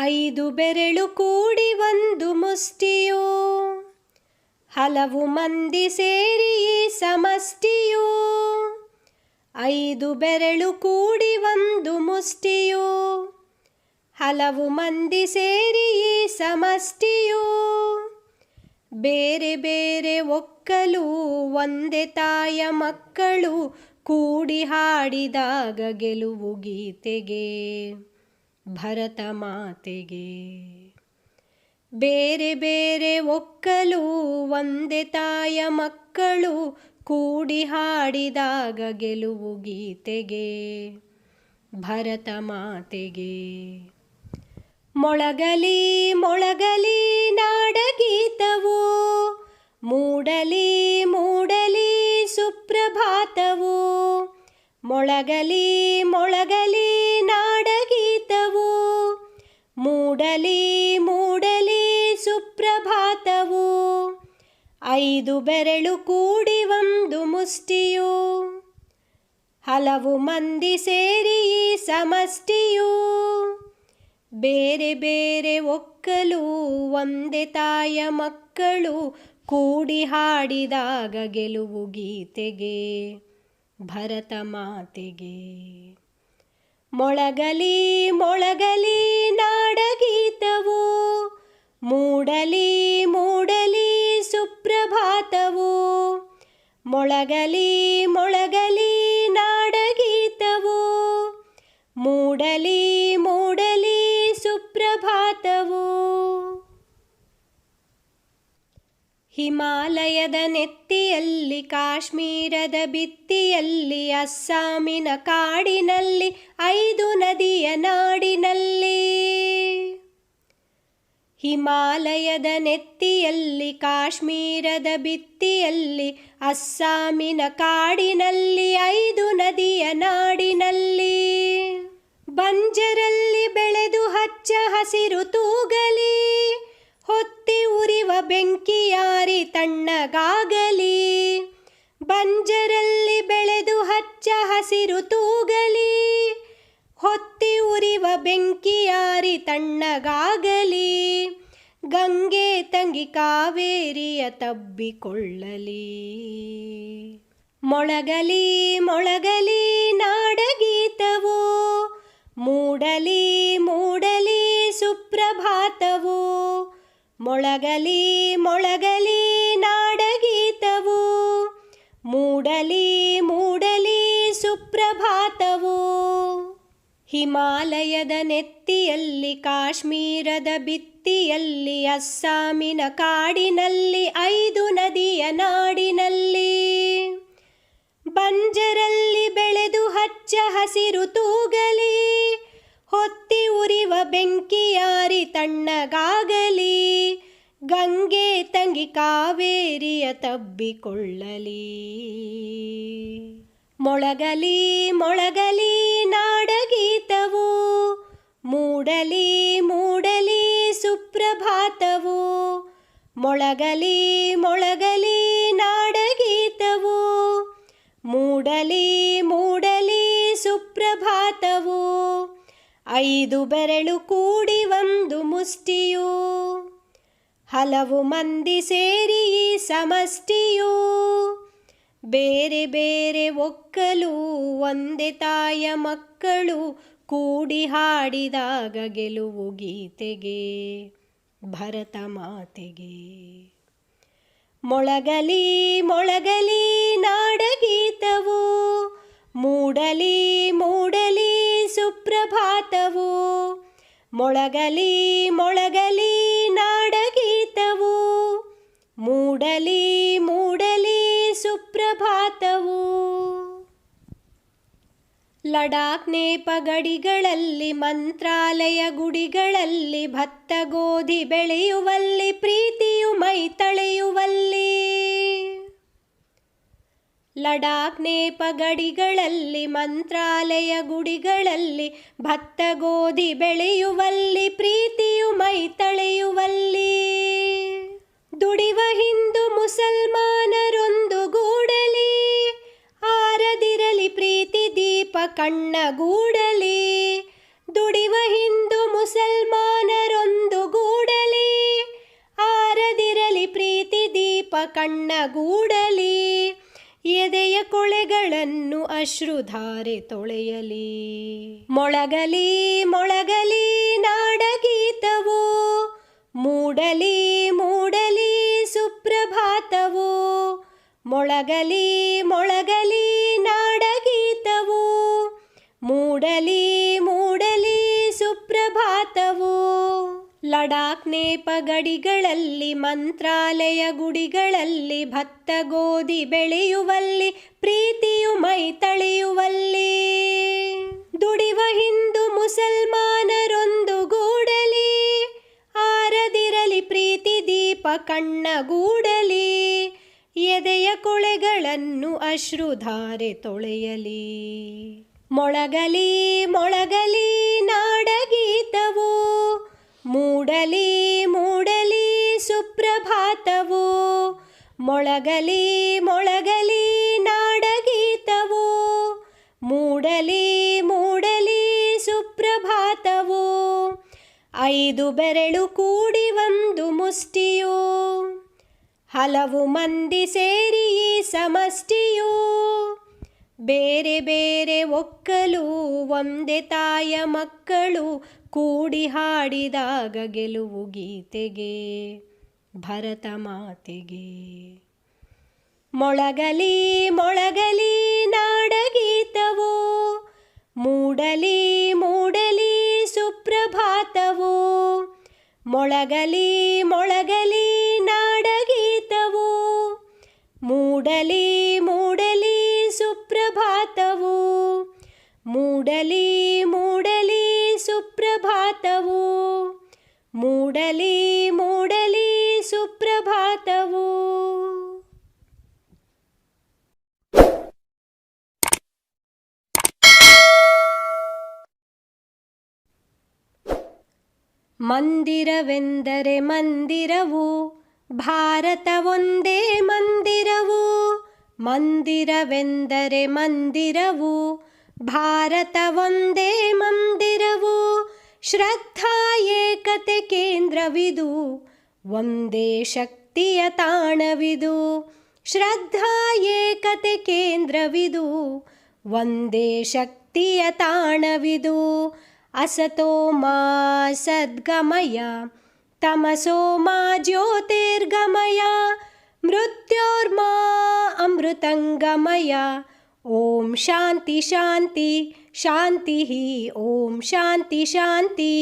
ಐದು ಬೆರಳು ಕೂಡಿ ಒಂದು ಮುಷ್ಟಿಯೋ. ಹಲವು ಮಂದಿ ಸೇರಿ ಈ ಸಮಷ್ಟಿಯೋ. ಐದು ಬೆರಳು ಕೂಡಿ ಒಂದು ಮುಷ್ಟಿಯೋ. ಹಲವು ಮಂದಿ ಸೇರಿ ಈ ಸಮಷ್ಟಿಯೋ. ಬೇರೆ ಬೇರೆ ಒಕ್ಕಲು, ಒಂದೇ ತಾಯ ಮಕ್ಕಳು ಕೂಡಿ ಹಾಡಿದಾಗ ಗೆಲುವು ಗೀತೆಗೆ. ಭರತ ಮಾತೆಗೆ. ಬೇರೆ ಬೇರೆ ಒಕ್ಕಲು ಒಂದೇ ತಾಯ ಮಕ್ಕಳು ಕೂಡಿ ಹಾಡಿದಾಗ ಗೆಲುವು ಗೀತೆಗೆ. ಭರತ ಮಾತೆಗೆ. ಮೊಳಗಲಿ ಮೊಳಗಲಿ ನಾಡಗೀತವು, ಮೂಡಲಿ ಮೂಡಲಿ ಸುಪ್ರಭಾತವು, ಮೊಳಗಲಿ ಮೊಳಗಲಿ ಮೂಡಲಿ ಮೂಡಲಿ ಸುಪ್ರಭಾತವು. ಐದು ಬೆರಳು ಕೂಡಿ ಒಂದು ಮುಷ್ಟಿಯು. ಹಲವು ಮಂದಿ ಸೇರಿ ಸಮಷ್ಟಿಯು. ಬೇರೆ ಬೇರೆ ಒಕ್ಕಲು, ಒಂದೇ ತಾಯ ಮಕ್ಕಳು ಕೂಡಿ ಹಾಡಿದಾಗ ಗೆಲುವು ಗೀತೆಗೆ, ಭರತ ಮಾತೆಗೆ. ಮೊಳಗಲಿ ಮೊಳಗಲಿ ನಾಡಗೀತವು ಮೂಡಲಿ ಮೂಡಲಿ ಸುಪ್ರಭಾತವು ಮೊಳಗಲಿ ಮೊಳಗಲಿ ನಾಡಗೀತವು ಮೂಡಲಿ ಮೂಡಲಿ ಸುಪ್ರಭಾತವು. ಹಿಮಾಲಯದ ನೆತ್ತಿಯಲ್ಲಿ, ಕಾಶ್ಮೀರದ ಬಿತ್ತಿಯಲ್ಲಿ ಅಸ್ಸಾಮಿನ ಕಾಡಿನಲ್ಲಿ, ಐದು ನದಿಯ ನಾಡಿನಲ್ಲಿ. ಹಿಮಾಲಯದ ನೆತ್ತಿಯಲ್ಲಿ, ಕಾಶ್ಮೀರದ ಬಿತ್ತಿಯಲ್ಲಿ ಅಸ್ಸಾಮಿನ ಕಾಡಿನಲ್ಲಿ, ಐದು ನದಿಯ ನಾಡಿನಲ್ಲಿ. ಬಂಜರಲ್ಲಿ ಬೆಳೆದು ಹಚ್ಚ ಹಸಿರು ತೂಗಲಿ ಹಸಿರು ತೂಗಲಿ ಹೊತ್ತಿ ಉರಿವ ಬೆಂಕಿಯಾರಿ ತಣ್ಣಗಾಗಲಿ, ಗಂಗೆ ತಂಗಿ ಕಾವೇರಿಯ ತಬ್ಬಿಕೊಳ್ಳಲಿ. ಮೊಳಗಲಿ ಮೊಳಗಲಿ ನಾಡಗೀತವು, ಮೂಡಲಿ ಮೂಡಲಿ ಸುಪ್ರಭಾತವು, ಮೊಳಗಲಿ ಮೊಳಗಲಿ ನಾಡಗೀತವು, ಮೂಡಲಿ ಮೂಡಲಿ ಸುಪ್ರಭಾತವು. ಹಿಮಾಲಯದ ನೆತ್ತಿಯಲ್ಲಿ, ಕಾಶ್ಮೀರದ ಬಿತ್ತಿಯಲ್ಲಿ ಅಸ್ಸಾಮಿನ ಕಾಡಿನಲ್ಲಿ, ಐದು ನದಿಯ ನಾಡಿನಲ್ಲಿ. ಬಂಜರಲ್ಲಿ ಬೆಳೆದು ಹಚ್ಚ ಹಸಿರು ತೂಗಲಿ, ಹೊತ್ತಿ ಉರಿವ ಬೆಂಕಿಯಾರಿ ತಣ್ಣಗಾಗಲಿ, ಗಂಗೆ ತಂಗಿ ಕಾವೇರಿಯ ತಬ್ಬಿಕೊಳ್ಳಲಿ. ಮೊಳಗಲಿ ಮೊಳಗಲಿ ನಾಡಗೀತವು, ಮೂಡಲಿ ಮೂಡಲಿ ಸುಪ್ರಭಾತವು, ಮೊಳಗಲಿ ಮೊಳಗಲಿ ನಾಡಗೀತವು, ಮೂಡಲಿ ಮೂಡಲಿ ಸುಪ್ರಭಾತವು, ಐದು ಬೆರಳು ಕೂಡಿ ಒಂದು ಮುಷ್ಟಿಯು, ಹಲವು ಮಂದಿ ಸೇರಿ ಸಮಷ್ಟಿಯೂ ಬೇರೆ ಬೇರೆ ಒಕ್ಕಲು, ಒಂದೇ ತಾಯ ಮಕ್ಕಳು ಕೂಡಿ ಹಾಡಿದಾಗ ಗೆಲುವು ಗೀತೆಗೆ, ಭರತ ಮಾತೆಗೆ. ಮೊಳಗಲಿ ಮೊಳಗಲಿ ನಾಡಗೀತವು, ಮೂಡಲಿ ಮೂಡಲಿ ಸುಪ್ರಭಾತವು, ಮೊಳಗಲಿ ಮೊಳಗಲಿ ನಾಡಗೀತವು, ಮೂಡಲಿ ಮೂಡಲಿ ಲಡಾಖ್ ನೇಪ ಗಡಿಗಳಲ್ಲಿ ಮಂತ್ರಾಲಯ ಗುಡಿಗಳಲ್ಲಿ, ಭತ್ತ ಗೋಧಿ ಬೆಳೆಯುವಲ್ಲಿ, ಪ್ರೀತಿಯು ಮೈ ತಳೆಯುವಲ್ಲಿ. ಲಡಾಖ್ ನೇಪ ಗಡಿಗಳಲ್ಲಿ ಮಂತ್ರಾಲಯ ಗುಡಿಗಳಲ್ಲಿ, ಭತ್ತ ಗೋಧಿ ಬೆಳೆಯುವಲ್ಲಿ, ಪ್ರೀತಿಯು ಮೈ ತಳೆಯುವಲ್ಲಿ. ದುಡಿವ ಹಿಂದೂ ಮುಸಲ್ಮಾನರೊಂದು ಗೂಡಲಿ. ಕಣ್ಣ ಗೂಡಲಿ ದುಡಿವ ಹಿಂದೂ ಮುಸಲ್ಮಾನರೊಂದು ಗೂಡಲಿ, ಆರದಿರಲಿ ಪ್ರೀತಿ ದೀಪ ಕಣ್ಣಗೂಡಲಿ, ಎದೆಯ ಕೊಳೆಗಳನ್ನು ಅಶ್ರುಧಾರೆ ತೊಳೆಯಲಿ. ಮೊಳಗಲಿ ಮೊಳಗಲಿ ನಾಡಗೀತವು, ಮೂಡಲಿ ಮೂಡಲಿ ಸುಪ್ರಭಾತವು, ಮೊಳಗಲಿ ಮೊಳಗಲಿ ನಾಡ ಮೂಡಲಿ ಮೂಡಲಿ ಸುಪ್ರಭಾತವು. ಲಡಾಖ್ ನೇಪ ಗಡಿಗಳಲ್ಲಿ ಮಂತ್ರಾಲಯ ಗುಡಿಗಳಲ್ಲಿ, ಭತ್ತ ಗೋಧಿ ಬೆಳೆಯುವಲ್ಲಿ, ಪ್ರೀತಿಯು ಮೈ ತಳೆಯುವಲ್ಲಿ. ದುಡಿವ ಹಿಂದೂ ಮುಸಲ್ಮಾನರೊಂದು ಗೂಡಲಿ, ಆರದಿರಲಿ ಪ್ರೀತಿ ದೀಪ ಕಣ್ಣಗೂಡಲಿ ಎದೆಯ ಕೊಳೆಗಳನ್ನು ಅಶ್ರುಧಾರೆ ತೊಳೆಯಲಿ. ಮೊಳಗಲಿ ಮೊಳಗಲಿ ನಾಡಗೀತವು, ಮೂಡಲಿ ಮೂಡಲಿ ಸುಪ್ರಭಾತವು, ಮೊಳಗಲಿ ಮೊಳಗಲಿ ನಾಡಗೀತವು, ಮೂಡಲಿ ಮೂಡಲಿ ಸುಪ್ರಭಾತವು. ಐದು ಬೆರಳು ಕೂಡಿ ಒಂದು ಮುಷ್ಟಿಯು, ಹಲವು ಮಂದಿ ಸೇರಿ ಸಮಷ್ಟಿಯು. ಬೇರೆ ಬೇರೆ ಒಕ್ಕಲು, ಒಂದೇ ತಾಯ ಮಕ್ಕಳು ಕೂಡಿ ಹಾಡಿದಾಗ ಗೆಲುವು ಗೀತೆಗೆ, ಭರತ ಮಾತೆಗೆ. ಮೊಳಗಲಿ ಮೊಳಗಲಿ ನಾಡಗೀತವು, ಮೂಡಲಿ ಮೂಡಲಿ ಸುಪ್ರಭಾತವು, ಮೊಳಗಲಿ ಮೊಳಗಲಿ ನಾಡಗೀತವು, ಮೂಡಲಿ ಮೂಡಲಿ ಮೂಡಲಿ ಮೂಡಲಿ ಸುಪ್ರಭಾತವು ಮೂಡಲಿ ಮೂಡಲಿ ಸುಪ್ರಭಾತವು ಮಂದಿರವೆಂದರೆ ಮಂದಿರವು ಭಾರತ ಒಂದೇ ಮಂದಿರವು ಮಂದಿರವೆಂದರೆ ಮಂದಿರವು ಭಾರತ ಒಂದೇ ಮಂದಿರವು ಶ್ರದ್ಧಾ ಏಕತೆ ಕೇಂದ್ರವಿದು ಒಂದೇ ಶಕ್ತಿಯ ತಾಣವಿದು ಶ್ರದ್ಧಾ ಏಕತೆ ಕೇಂದ್ರವಿದು ಒಂದೇ ಶಕ್ತಿಯ ತಾಣವಿದು असतो मा सद्गमय तमसो मा ज्योतिर्गमय मृत्योर्मा अमृतङ्गमय ಓಂ ಶಾಂತಿ ಶಾಂತಿ ಶಾಂತಿ ಓಂ ಶಾಂತಿ ಶಾಂತಿ.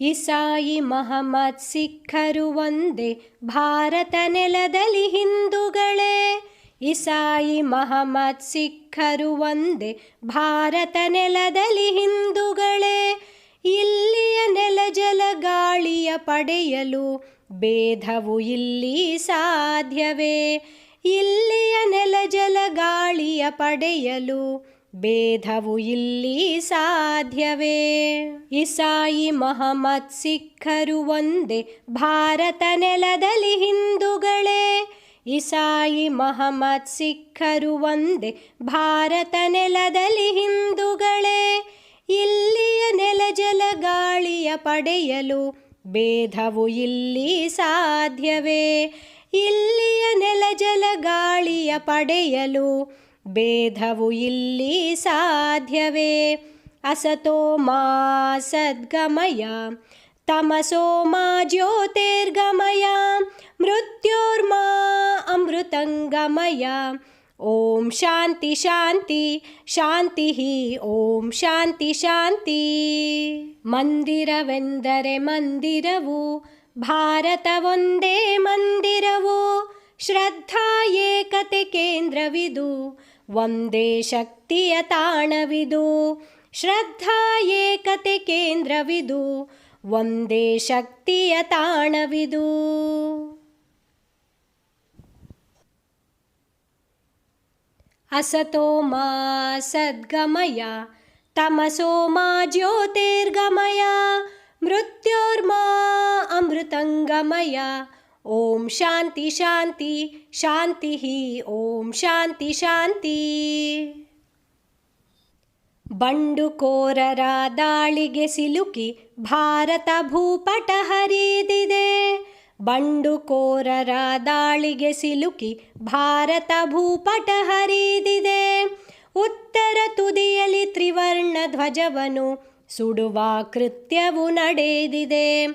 ಇಸಾಯಿ ಮಹಮ್ಮದ್ ಸಿಖ್ಖರು ಒಂದೇ, ಭಾರತ ನೆಲದಲ್ಲಿ ಹಿಂದೂಗಳೇ. ಇಸಾಯಿ ಮಹಮ್ಮದ್ ಸಿಖ್ಖರು ಒಂದೇ, ಭಾರತ ನೆಲದಲ್ಲಿ ಹಿಂದೂಗಳೇ. ಇಲ್ಲಿಯ ನೆಲ ಜಲ ಗಾಳಿಯ ಪಡೆಯಲು ಭೇದವು ಇಲ್ಲಿ ಸಾಧ್ಯವೇ. ಇಲ್ಲಿಯ ನೆಲ ಜಲ ಗಾಳಿಯ ಪಡೆಯಲು ಭೇದವು ಇಲ್ಲಿ ಸಾಧ್ಯವೇ. ಇಸಾಯಿ ಮಹಮ್ಮದ್ ಸಿಖ್ಖರು ಒಂದೇ ಭಾರತ ನೆಲದಲ್ಲಿ ಹಿಂದೂಗಳೇ. ಇಸಾಯಿ ಮಹಮ್ಮದ್ ಸಿಖ್ಖರು ಒಂದೇ ಭಾರತ ನೆಲದಲ್ಲಿ ಹಿಂದೂಗಳೇ. ಇಲ್ಲಿಯ ನೆಲ ಜಲ ಗಾಳಿಯ ಪಡೆಯಲು ಭೇದವು ಇಲ್ಲಿ ಸಾಧ್ಯವೇ. ಇಲ್ಲಿಯ ನೆಲಜಲ ಗಾಳಿಯ ಪಡೆಯಲು ಭೇದವು ಇಲ್ಲಿ ಸಾಧ್ಯವೇ. ಅಸತೋ ಮಾ ಸದ್ಗಮಯ, ತಮಸೋ ಮಾ ಜ್ಯೋತಿರ್ಗಮಯ, ಮೃತ್ಯೋರ್ಮಾ ಅಮೃತಂಗಮಯ. ಓಂ ಶಾಂತಿ ಶಾಂತಿ ಶಾಂತಿ ಓಂ ಶಾಂತಿ ಶಾಂತಿ. ಮಂದಿರವೆಂದರೆ ಮಂದಿರವು ಭಾರತ ಒಂದೇ ಮಂದಿರವು ಶ್ರದ್ಧಾ ಏಕತೆ ಕೇಂದ್ರವಿದು ಒಂದೇ ಶಕ್ತಿಯ ತಾಣವಿದು ಶ್ರದ್ಧಾ ಏಕತೆ ಕೇಂದ್ರವಿದು ಒಂದೇ ಶಕ್ತಿಯ ತಾಣವಿದು असतो मा सद्गमय तमसो मा ज्योतिर्गमय ಮೃತ್ಯೋರ್ಮಾ ಅಮೃತಂಗಮಯ. ಓಂ ಶಾಂತಿ ಶಾಂತಿ ಶಾಂತಿ ಓಂ ಶಾಂತಿ ಶಾಂತಿ. ಬಂಡುಕೋರರ ದಾಳಿಗೆ ಸಿಲುಕಿ ಭಾರತ ಭೂಪಟ ಹರಿದಿದೆ. ಬಂಡುಕೋರರ ದಾಳಿಗೆ ಸಿಲುಕಿ ಭಾರತ ಭೂಪಟ ಹರಿದಿದೆ. ಉತ್ತರ ತುದಿಯಲ್ಲಿ ತ್ರಿವರ್ಣ ಧ್ವಜವನು ಸುಡುವ ಕೃತ್ಯವು ನಡೆದಿದೆ.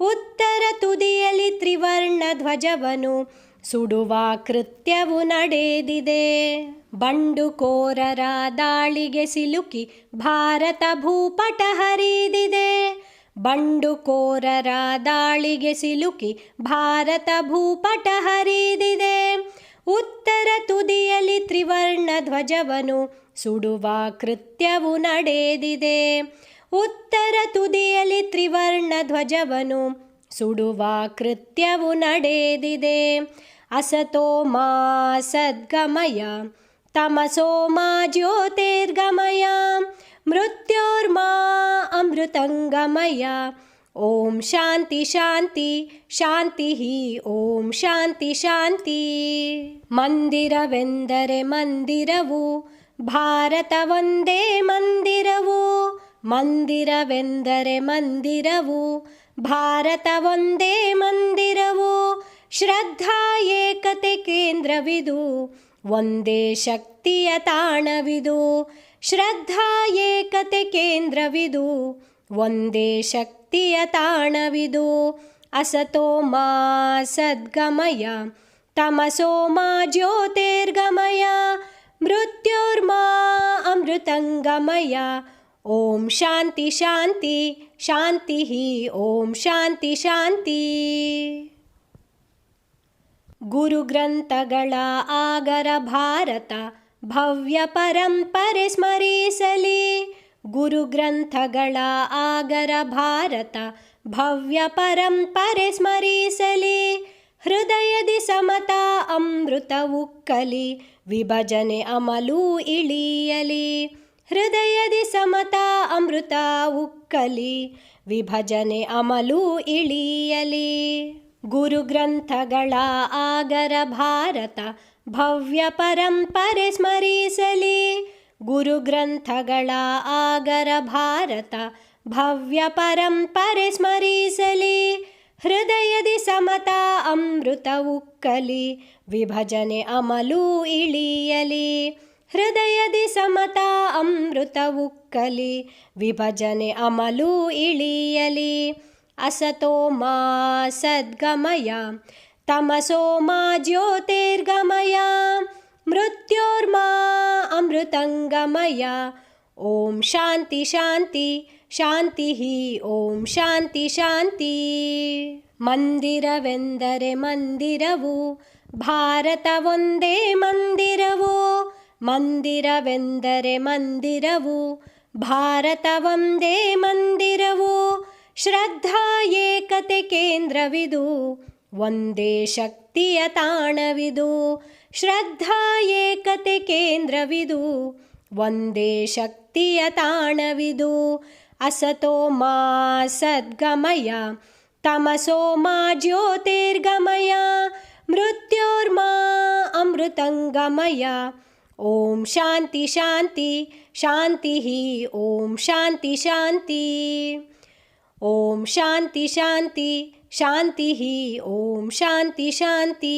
ಉತ್ತರ ತುದಿಯಲ್ಲಿ ತ್ರಿವರ್ಣ ಧ್ವಜವನು ಸುಡುವ ಕೃತ್ಯವು ನಡೆದಿದೆ. ಬಂಡುಕೋರರ ದಾಳಿಗೆ ಸಿಲುಕಿ ಭಾರತ ಭೂಪಟ ಹರಿದಿದೆ. ಬಂಡುಕೋರರ ದಾಳಿಗೆ ಸಿಲುಕಿ ಭಾರತ ಭೂಪಟ ಹರಿದಿದೆ. ಉತ್ತರ ತುದಿಯಲ್ಲಿ ತ್ರಿವರ್ಣ ಧ್ವಜವನು ಸುಡುವ ಕೃತ್ಯವು ನಡೆದಿದೆ. ಉತ್ತರ ತುದಿಯಲ್ಲಿ ತ್ರಿವರ್ಣ ಧ್ವಜವನು ಸುಡುವ ಕೃತ್ಯವು ನಡೆದಿದೆ. ಅಸತೋ ಮಾ ಸದ್ಗಮಯ, ತಮಸೋ ಮಾ ಜ್ಯೋತಿರ್ಗಮಯ, ಮೃತ್ಯೋರ್ಮಾ ಅಮೃತಂಗಮಯ. ಓಂ ಶಾಂತಿ ಶಾಂತಿ ಶಾಂತಿ ಓಂ ಶಾಂತಿ ಶಾಂತಿ. ಮಂದಿರವೆಂದರೆ ಮಂದಿರವು, ಭಾರತ ಒಂದೇ ಮಂದಿರವು ಮಂದಿರವೆಂದರೆ ಮಂದಿರವು ಭಾರತ ಒಂದೇ ಮಂದಿರವು ಶ್ರದ್ಧಾ ಏಕತೆ ಕೇಂದ್ರವಿದು ಒಂದೇ ಶಕ್ತಿಯ ತಾಣವಿದು ಶ್ರದ್ಧಾ ಏಕತೆ ಕೇಂದ್ರವಿದು ಒಂದೇ ಶಕ್ತಿಯ ತಾಣವಿದು ಅಸತೋ ಮಾ ಸದ್ಗಮಯ ತಮಸೋ ಮಾ ಜ್ಯೋತಿರ್ಗಮಯ ಮೃತ್ಯುರ್ಮಾ ಅಮೃತಂಗಮಯ ಓಂ ಶಾಂತಿ ಶಾಂತಿ ಶಾಂತಿ ಓಂ ಶಾಂತಿ ಶಾಂತಿ. ಗುರುಗ್ರಂಥಗಳ ಆಗರ ಭಾರತ, ಭವ್ಯ ಪರಂಪರೆ ಸ್ಮರಿಸಲಿ. ಗುರುಗ್ರಂಥಗಳ ಆಗರ ಭಾರತ, ಭವ್ಯ ಪರಂಪರೆ ಸ್ಮರಿಸಲಿ. ಹೃದಯದಿ ಸಮತಾ ಅಮೃತ ಉಕ್ಕಲಿ, ವಿಭಜನೆ ಅಮಲೂ ಇಳಿಯಲಿ. ಹೃದಯದಿ ಸಮತಾ ಅಮೃತ ಉಕ್ಕಲಿ, ವಿಭಜನೆ ಅಮಲು ಇಳಿಯಲಿ. ಗುರುಗ್ರಂಥಗಳ ಆಗರ ಭಾರತ ಭವ್ಯ ಪರಂಪರೆ ಸ್ಮರಿಸಲಿ. ಗುರುಗ್ರಂಥಗಳ ಆಗರ ಭಾರತ ಭವ್ಯ ಪರಂಪರೆ ಸ್ಮರಿಸಲಿ. ಹೃದಯದಿ ಸಮತಾ ಅಮೃತ ಉಕ್ಕಲಿ, ವಿಭಜನೆ ಅಮಲು ಇಳಿಯಲಿ. ಹೃದಯದಿ ಸಮತಾ ಅಮೃತ ಉಕ್ಕಲಿ ವಿಭಜನೆ ಅಮಲು ಇಳಿಯಲಿ ಅಸತೋ ಮಾ ಸದ್ಗಮಯ ತಮಸೋ ಮಾ ಜ್ಯೋತಿರ್ಗಮಯ ಮೃತ್ಯೋರ್ಮಾ ಅಮೃತಂಗಮಯ ಓಂ ಶಾಂತಿ ಶಾಂತಿ ಶಾಂತಿ ಓಂ ಶಾಂತಿ ಶಾಂತಿ ಮಂದಿರವೆಂದರೆ ಮಂದಿರವು ಭಾರತ ಒಂದೇ ಮಂದಿರವು ಮಂದಿರವೆಂದರೆ ಮಂದಿರವು ಭಾರತ ಒಂದೇ ಮಂದಿರವು ಶ್ರದ್ಧಾ ಏಕತೆ ಕೇಂದ್ರವಿದು ಒಂದೇ ಶಕ್ತಿಯ ತಾಣವಿದು ಶ್ರದ್ಧಾ ಏಕತೆ ಕೇಂದ್ರವಿದು ಒಂದೇ ಶಕ್ತಿಯ ತಾಣವಿದು ಅಸತೋ ಮಾ ಸದ್ಗಮಯ ತಮಸೋ ಮಾ ಜ್ಯೋತಿರ್ಗಮಯ ಮೃತ್ಯೋರ್ಮಾ ಅಮೃತಂಗಮಯ ಓಂ ಶಾಂತಿ ಶಾಂತಿ ಶಾಂತಿ ಓಂ ಶಾಂತಿ ಶಾಂತಿ ಓಂ ಶಾಂತಿ ಶಾಂತಿ ಶಾಂತಿ ಓಂ ಶಾಂತಿ ಶಾಂತಿ